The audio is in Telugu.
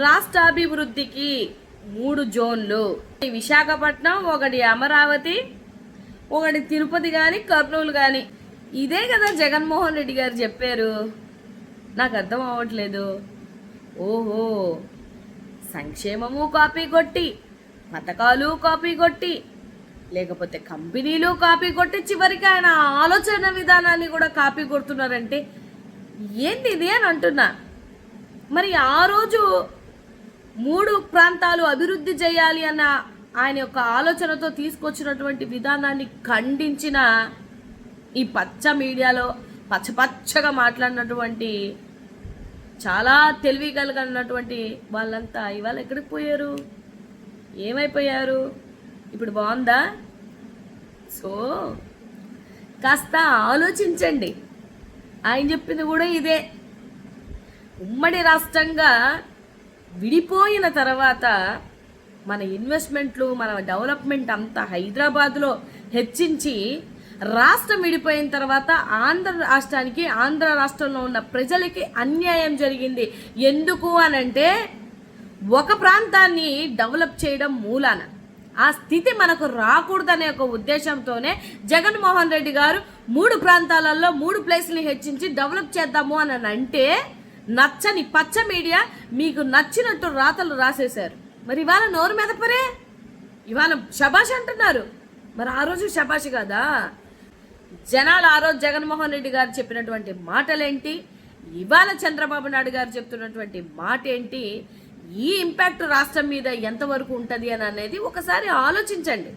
రాష్ట్రాభివృద్ధికి మూడు జోన్లు. విశాఖపట్నం ఒకటి అమరావతి ఒకటి తిరుపతి కానీ కర్నూలు కానీ ఇదే కదా జగన్మోహన్ రెడ్డి గారు చెప్పారు. నాకు అర్థం అవ్వట్లేదు. ఓహో సంక్షేమము కాపీ కొట్టి పథకాలు కాపీ కొట్టి లేకపోతే కంపెనీలు కాపీ కొట్టి చివరికి ఆయన ఆలోచన విధానాన్ని కూడా కాపీ కొడుతున్నారంటే ఏంది ఇది అని అంటున్నా. మరి ఆ రోజు మూడు ప్రాంతాలు అభివృద్ధి చేయాలి అన్న ఆయన యొక్క ఆలోచనతో తీసుకొచ్చినటువంటి విధానాన్ని ఖండించిన ఈ పచ్చ మీడియాలో పచ్చ పచ్చగా మాట్లాడినటువంటి చాలా తెలివి కలిగినటువంటి వాళ్ళంతా ఇవాళ ఎక్కడికి పోయారు? ఏమైపోయారు? ఇప్పుడు బాగుందా? సో కాస్త ఆలోచించండి. ఆయన చెప్పింది కూడా ఇదే. ఉమ్మడి రాష్ట్రంగా విడిపోయిన తర్వాత మన ఇన్వెస్ట్మెంట్లు మన డెవలప్మెంట్ అంతా హైదరాబాద్లో హెచ్చించి రాష్ట్రం విడిపోయిన తర్వాత ఆంధ్ర రాష్ట్రానికి ఆంధ్ర రాష్ట్రంలో ఉన్న ప్రజలకి అన్యాయం జరిగింది. ఎందుకు అనంటే ఒక ప్రాంతాన్ని డెవలప్ చేయడం మూలాన. ఆ స్థితి మనకు రాకూడదనే ఒక ఉద్దేశంతోనే జగన్మోహన్ రెడ్డి గారు మూడు ప్రాంతాలలో మూడు ప్లేస్ని హెచ్చించి డెవలప్ చేద్దాము అని అంటే నచ్చని పచ్చ మీడియా మీకు నచ్చినట్టు రాతలు రాసేశారు. మరి ఇవాళ నోరు మెదపరే? ఇవాళ శబాష్ అంటున్నారు. మరి ఆ రోజు శబాష్ కదా? జనాలు ఆ రోజు జగన్మోహన్ రెడ్డి గారు చెప్పినటువంటి మాటలేంటి? ఇవాళ చంద్రబాబు నాయుడు గారు చెప్తున్నటువంటి మాట ఏంటి ఈ ఇంపాక్ట్ రాష్ట్రం మీద ఎంతవరకు ఉంటుంది అని అనేది ఒకసారి ఆలోచించండి.